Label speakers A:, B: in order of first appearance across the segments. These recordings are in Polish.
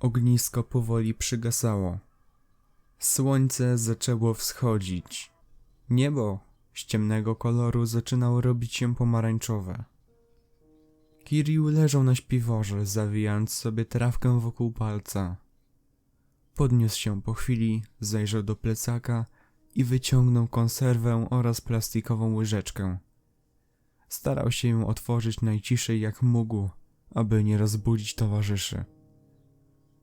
A: Ognisko powoli przygasało. Słońce zaczęło wschodzić. Niebo z ciemnego koloru zaczynało robić się pomarańczowe. Kirill leżał na śpiworze, zawijając sobie trawkę wokół palca. Podniósł się po chwili, zajrzał do plecaka i wyciągnął konserwę oraz plastikową łyżeczkę. Starał się ją otworzyć najciszej jak mógł, aby nie rozbudzić towarzyszy.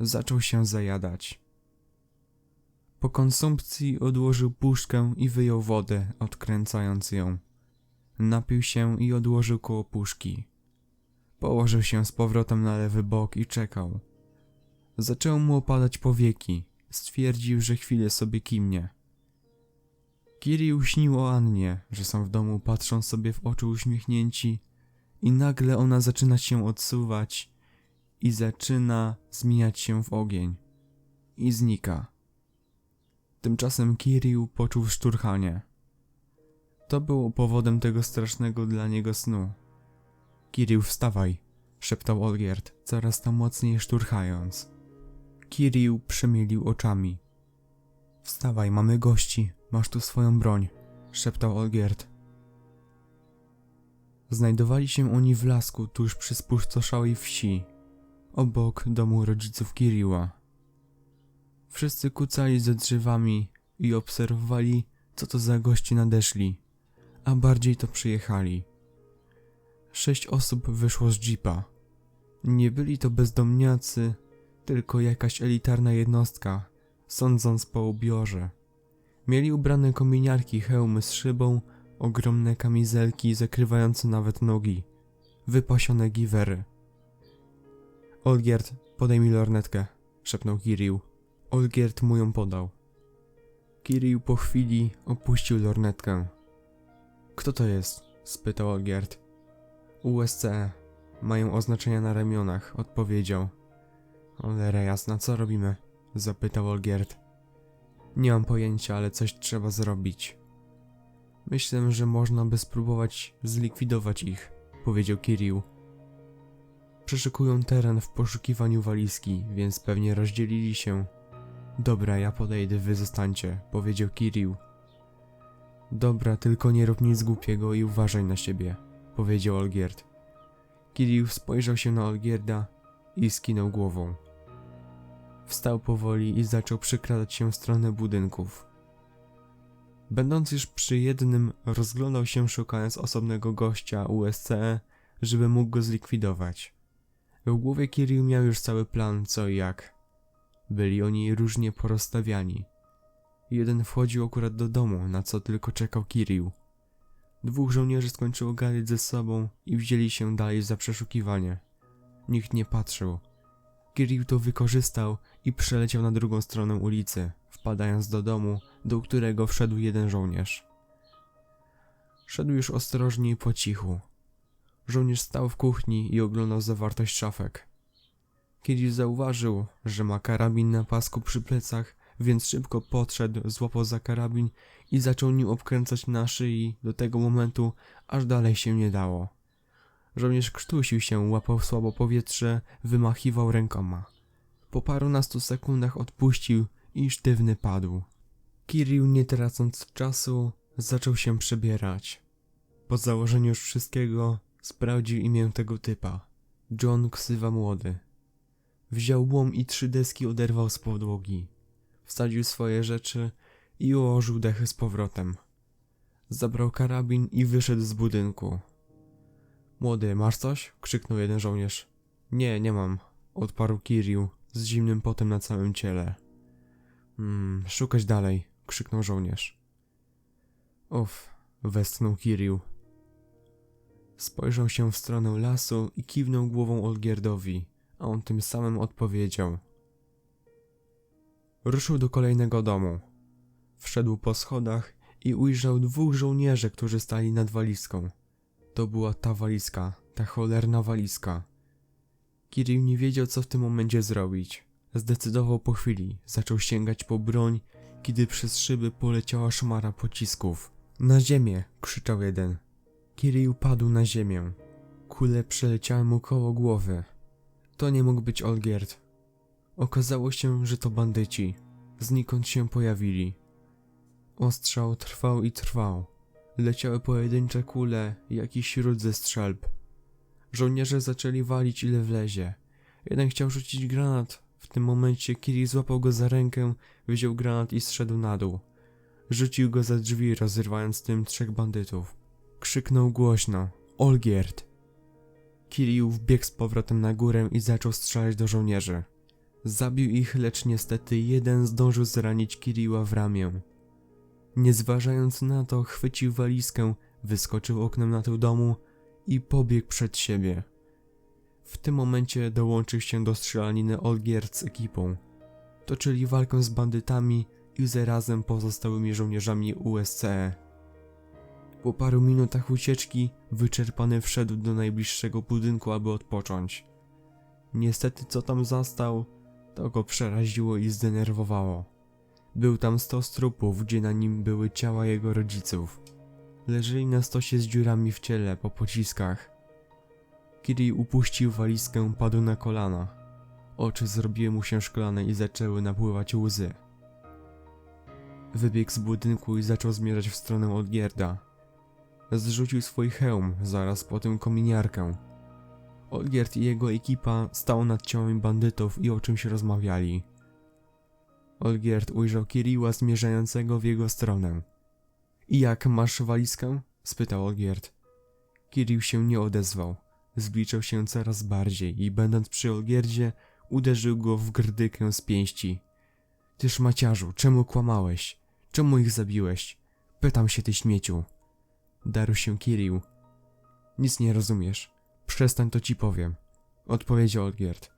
A: Zaczął się zajadać. Po konsumpcji odłożył puszkę i wyjął wodę, odkręcając ją. Napił się i odłożył koło puszki. Położył się z powrotem na lewy bok i czekał. Zaczęło mu opadać powieki. Stwierdził, że chwilę sobie kimnie. Kirill śnił o Annie, że są w domu, patrzą sobie w oczy uśmiechnięci i nagle ona zaczyna się odsuwać i zaczyna zmieniać się w ogień. I znika. Tymczasem Kirill poczuł szturchanie. To było powodem tego strasznego dla niego snu. Kirill, wstawaj, szeptał Olgierd, coraz to mocniej szturchając. Kirill przemielił oczami. Wstawaj, mamy gości, masz tu swoją broń, szeptał Olgierd. Znajdowali się oni w lasku tuż przy spustoszałej wsi, obok domu rodziców Kiriła. Wszyscy kucali ze drzewami i obserwowali, co to za gości nadeszli, a bardziej to przyjechali. Sześć osób wyszło z jeepa. Nie byli to bezdomniacy, tylko jakaś elitarna jednostka, sądząc po ubiorze. Mieli ubrane kominiarki, hełmy z szybą, ogromne kamizelki zakrywające nawet nogi, wypasione giwery. Olgierd, podaj mi lornetkę, szepnął Kirill. Olgierd mu ją podał. Kirill po chwili opuścił lornetkę. Kto to jest? spytał Olgierd. USCE. Mają oznaczenia na ramionach, odpowiedział. Cholera jasna, co robimy? Zapytał Olgierd. Nie mam pojęcia, ale coś trzeba zrobić. Myślę, że można by spróbować zlikwidować ich, powiedział Kirill. Przeszukują teren w poszukiwaniu walizki, więc pewnie rozdzielili się. Dobra, ja podejdę, wy zostańcie, powiedział Kirill. Dobra, tylko nie rób nic głupiego i uważaj na siebie, powiedział Olgierd. Kirill spojrzał się na Olgierda i skinął głową. Wstał powoli i zaczął przekradać się w stronę budynków. Będąc już przy jednym, rozglądał się szukając osobnego gościa USCE, żeby mógł go zlikwidować. W głowie Kirill miał już cały plan co i jak. Byli oni różnie porozstawiani. Jeden wchodził akurat do domu, na co tylko czekał Kirill. Dwóch żołnierzy skończyło gadać ze sobą i wzięli się dalej za przeszukiwanie. Nikt nie patrzył. Kirill to wykorzystał i przeleciał na drugą stronę ulicy, wpadając do domu, do którego wszedł jeden żołnierz. Szedł już ostrożnie i po cichu. Żołnierz stał w kuchni i oglądał zawartość szafek. Kirill zauważył, że ma karabin na pasku przy plecach, więc szybko podszedł, złapał za karabin i zaczął nim obkręcać na szyi do tego momentu, aż dalej się nie dało. Żołnierz krztusił się, łapał słabo powietrze, wymachiwał rękoma. Po parunastu sekundach odpuścił i sztywny padł. Kirill, nie tracąc czasu, zaczął się przebierać. Po założeniu już wszystkiego, sprawdził imię tego typa. John Ksywa Młody. Wziął łom i trzy deski oderwał z podłogi. Wsadził swoje rzeczy i ułożył dechy z powrotem. Zabrał karabin i wyszedł z budynku. Młody, masz coś? krzyknął jeden żołnierz. Nie, nie mam, odparł Kirill z zimnym potem na całym ciele. Hmm, szukać dalej, krzyknął żołnierz. Uff, westchnął Kirill. Spojrzał się w stronę lasu i kiwnął głową Olgierdowi, a on tym samym odpowiedział. Ruszył do kolejnego domu. Wszedł po schodach i ujrzał dwóch żołnierzy, którzy stali nad walizką. To była ta walizka, ta cholerna walizka. Kirill nie wiedział, co w tym momencie zrobić. Zdecydował po chwili, zaczął sięgać po broń, kiedy przez szyby poleciała szmara pocisków. Na ziemię! krzyczał jeden. Kirill padł na ziemię. Kule przeleciały mu koło głowy. To nie mógł być Olgierd. Okazało się, że to bandyci. Znikąd się pojawili. Ostrzał trwał i trwał. Leciały pojedyncze kule, jak i śród ze strzelb. Żołnierze zaczęli walić ile wlezie. Jeden chciał rzucić granat. W tym momencie Kiri złapał go za rękę, wziął granat i zszedł na dół. Rzucił go za drzwi, rozrywając tym trzech bandytów. Krzyknął głośno. Olgierd! Kirill wbiegł z powrotem na górę i zaczął strzelać do żołnierzy. Zabił ich, lecz niestety jeden zdążył zranić Kirilla w ramię. Nie zważając na to, chwycił walizkę, wyskoczył oknem na tył domu i pobiegł przed siebie. W tym momencie dołączył się do strzelaniny Olgierd z ekipą. Toczyli walkę z bandytami i zarazem pozostałymi żołnierzami USCE. Po paru minutach ucieczki, wyczerpany wszedł do najbliższego budynku, aby odpocząć. Niestety, co tam zastał, to go przeraziło i zdenerwowało. Był tam stos trupów, gdzie na nim były ciała jego rodziców. Leżeli na stosie z dziurami w ciele, po pociskach. Kiri upuścił walizkę, padł na kolana. Oczy zrobiły mu się szklane i zaczęły napływać łzy. Wybiegł z budynku i zaczął zmierzać w stronę Olgierda. Zrzucił swój hełm, zaraz potem kominiarkę. Olgierd i jego ekipa stał nad ciałami bandytów i o czymś rozmawiali. Olgierd ujrzał Kiriła zmierzającego w jego stronę. I jak masz walizkę? spytał Olgierd. Kirill się nie odezwał. Zbliżał się coraz bardziej i będąc przy Olgierdzie, uderzył go w grdykę z pięści. Ty szmaciarzu, czemu kłamałeś? Czemu ich zabiłeś? Pytam się, ty śmieciu. Darł się Kirill. Nic nie rozumiesz. Przestań, to ci powiem. Odpowiedział Olgierd.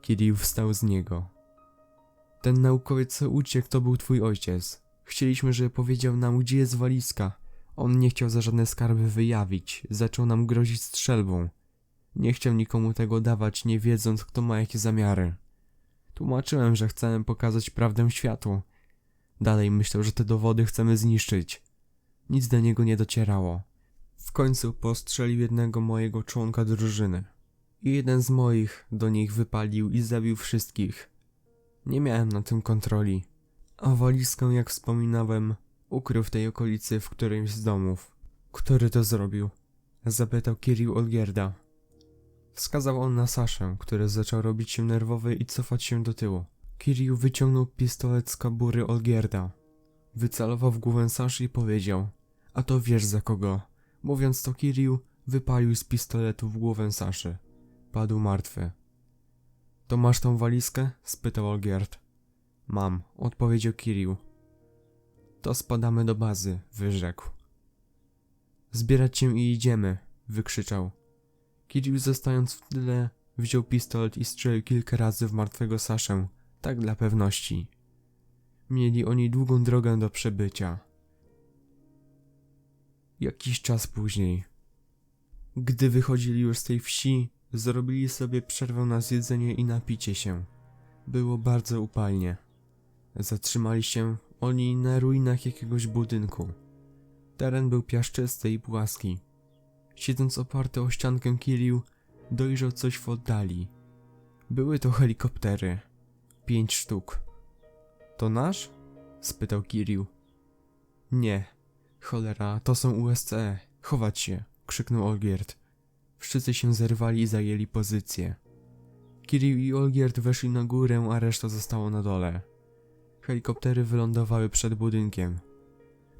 A: Kirill wstał z niego. Ten naukowiec, co uciekł, to był twój ojciec. Chcieliśmy, żeby powiedział nam, gdzie jest walizka. On nie chciał za żadne skarby wyjawić. Zaczął nam grozić strzelbą. Nie chciał nikomu tego dawać, nie wiedząc, kto ma jakie zamiary. Tłumaczyłem, że chcemy pokazać prawdę światu. Dalej myślał, że te dowody chcemy zniszczyć. Nic do niego nie docierało. W końcu postrzelił jednego mojego członka drużyny. I jeden z moich do nich wypalił i zabił wszystkich. Nie miałem na tym kontroli. A walizkę, jak wspominałem, ukrył w tej okolicy w którymś z domów. Który to zrobił? Zapytał Kirill Olgierda. Wskazał on na Saszę, który zaczął robić się nerwowy i cofać się do tyłu. Kirill wyciągnął pistolet z kabury Olgierda. Wycelował w głowę Saszy i powiedział A to wiesz za kogo. Mówiąc to Kirill wypalił z pistoletu w głowę Saszy. Padł martwy. To masz tą walizkę? spytał Olgierd. Mam, odpowiedział Kirill. To spadamy do bazy, wyrzekł. Zbierać się i idziemy, wykrzyczał. Kirill zostając w tyle, wziął pistolet i strzelił kilka razy w martwego Saszę, tak dla pewności. Mieli oni długą drogę do przebycia. Jakiś czas później. Gdy wychodzili już z tej wsi, zrobili sobie przerwę na zjedzenie i napicie się. Było bardzo upalnie. Zatrzymali się oni na ruinach jakiegoś budynku. Teren był piaszczysty i płaski. Siedząc oparty o ściankę Kirill, dojrzał coś w oddali. Były to helikoptery. Pięć sztuk. To nasz? spytał Kirill. Nie. Cholera, to są USCE. Chować się, krzyknął Olgierd. Wszyscy się zerwali i zajęli pozycję. Kirill i Olgierd weszli na górę, a reszta została na dole. Helikoptery wylądowały przed budynkiem.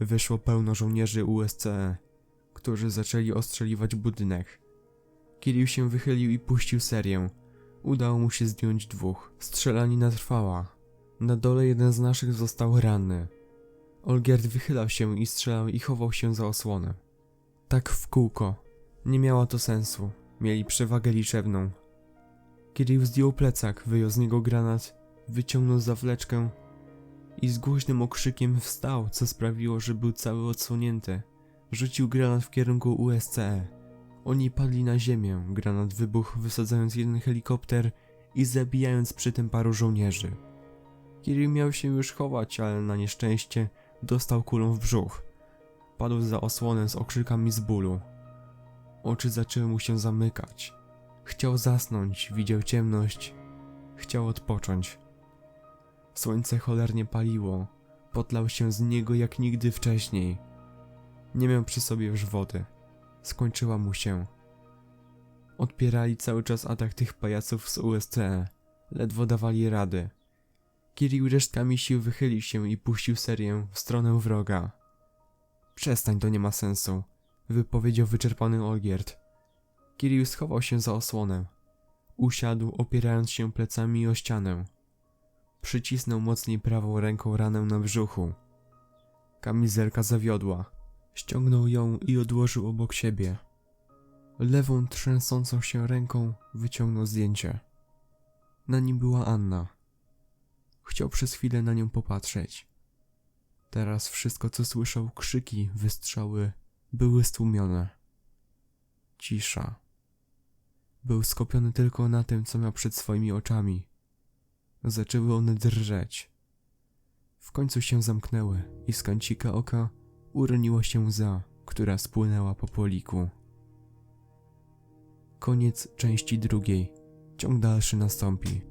A: Wyszło pełno żołnierzy USCE, którzy zaczęli ostrzeliwać budynek. Kirill się wychylił i puścił serię. Udało mu się zdjąć dwóch. Strzelanina trwała. Na dole jeden z naszych został ranny. Olgierd wychylał się i strzelał i chował się za osłonę. Tak w kółko. Nie miało to sensu. Mieli przewagę liczebną. Kirill zdjął plecak, wyjął z niego granat, wyciągnął zawleczkę i z głośnym okrzykiem wstał, co sprawiło, że był cały odsłonięty. Rzucił granat w kierunku USCE. Oni padli na ziemię, granat wybuchł wysadzając jeden helikopter i zabijając przy tym paru żołnierzy. Kirill miał się już chować, ale na nieszczęście dostał kulą w brzuch. Padł za osłonę z okrzykami z bólu. Oczy zaczęły mu się zamykać. Chciał zasnąć, widział ciemność, Chciał odpocząć. Słońce cholernie paliło. Potlał się z niego jak nigdy wcześniej. Nie miał przy sobie już wody. Skończyła mu się. Odpierali cały czas atak tych pajaców z USCE. Ledwo dawali rady. Kirill resztkami sił wychylił się i puścił serię w stronę wroga. Przestań, to nie ma sensu, wypowiedział wyczerpany Olgierd. Kirill schował się za osłonę. Usiadł, opierając się plecami o ścianę. Przycisnął mocniej prawą ręką ranę na brzuchu. Kamizelka zawiodła. Ściągnął ją i odłożył obok siebie. Lewą trzęsącą się ręką wyciągnął zdjęcie. Na nim była Anna. Chciał przez chwilę na nią popatrzeć. Teraz wszystko, co słyszał, krzyki, wystrzały, były stłumione. Cisza. Był skupiony tylko na tym, co miał przed swoimi oczami. Zaczęły one drżeć. W końcu się zamknęły i z kącika oka uroniła się łza, która spłynęła po poliku. Koniec części drugiej. Ciąg dalszy nastąpi.